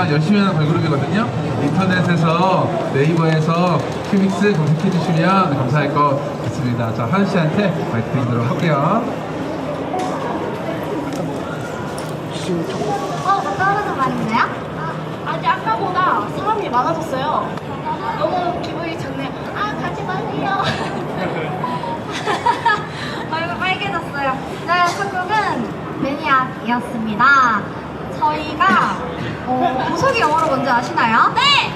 저희가 열심히 하는 걸그룹이거든요. 인터넷에서 네이버에서 큐빅스 검색해 주시면 감사할 것 같습니다. 자, 하은 씨한테 마이크 드리도록 할게요. 어, 떨어져 말인데요? 아니 아까보다 사람이 많아졌어요. 너무 기분이 좋네요. 아 가지 마세요. 얼굴 빨개졌어요. 네, 첫 곡은 매니악이었습니다. 저희가 어, 보석이 영어로 뭔지 아시나요? 네.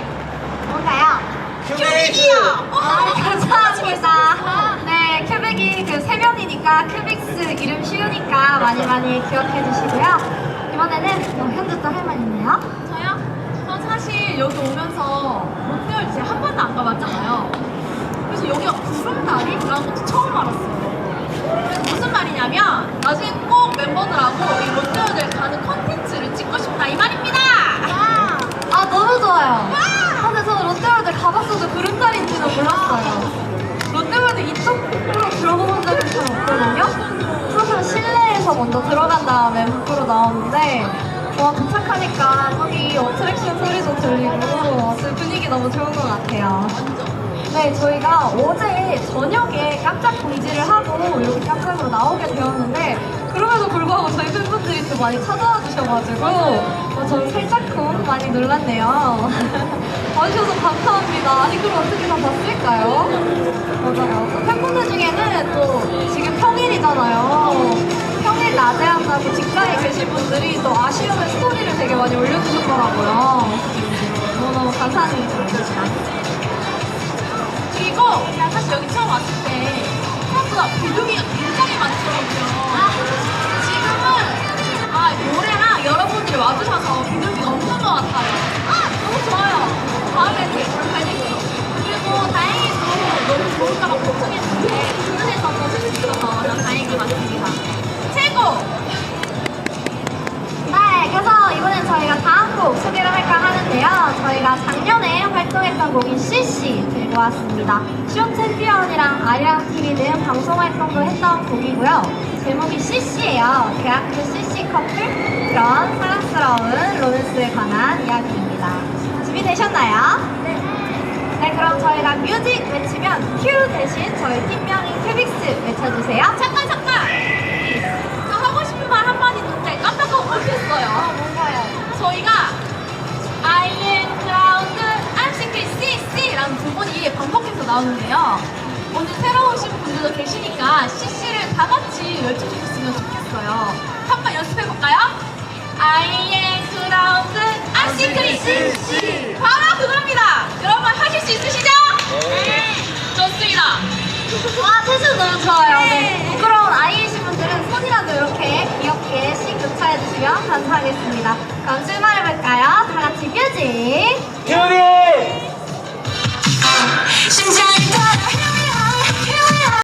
뭔가요? 큐빅이요. 아, 감사합니다. 네, 큐빅이 그세 명이니까 큐빅스 이름 쉬우니까 많이 많이 기억해 주시고요. 이번에는 어, 현주도 할말 있네요. 저요? 저 사실 여기 오면서 롯데월드 한 번도 안 가봤잖아요. 그래서 여기가 구름다리라는 것도 처음 알았어요. 그래서 무슨 말이냐면 나중에 꼭 멤버들하고 이 롯데 밖으로 나오는데 와 도착하니까 저기 어트랙션 소리도 들리고 그 분위기 너무 좋은 것 같아요. 네, 저희가 어제 저녁에 깜짝 공지를 하고 이렇게 깜짝으로 나오게 되었는데 그럼에도 불구하고 저희 팬분들이 또 많이 찾아와 주셔가지고 어, 저는 살짝쿵 많이 놀랐네요. 와주셔서 감사합니다. 아니 그럼 어떻게 다 봤을까요? 한다고 직장에 계신 분들이 또 아쉬움의 스토리를 되게 많이 올려주셨더라고요. 너무너무. 그리고 제가 사실 여기 처음 왔을 때 생각보다 비둘기가 곡 소개를 할까 하는데요. 저희가 작년에 활동했던 곡인 CC 들고 왔습니다. 쇼 챔피언이랑 아리랑 TV 등 방송 활동도 했던 곡이고요. 제목이 CC예요. 대학교 CC 커플 그런 사랑스러운 로맨스에 관한 이야기입니다. 준비되셨나요? 네. 네, 그럼 저희가 뮤직 외치면 큐 대신 저희 팀명인 큐빅스. 잠 나오는데요. 오늘 새로 오신 분들도 계시니까 CC를 다 같이 외쳐주셨으면 좋겠어요. 한번 연습해볼까요? I am cloud, I'm secret, C, C. 바로 그겁니다. 여러분 하실 수 있으시죠? 네. 좋습니다. 와, 텐션 너무 좋아요. 네. 부끄러운 아이이신 분들은 손이라도 이렇게 귀엽게 씩 교차해주시면 감사하겠습니다. 그럼 출발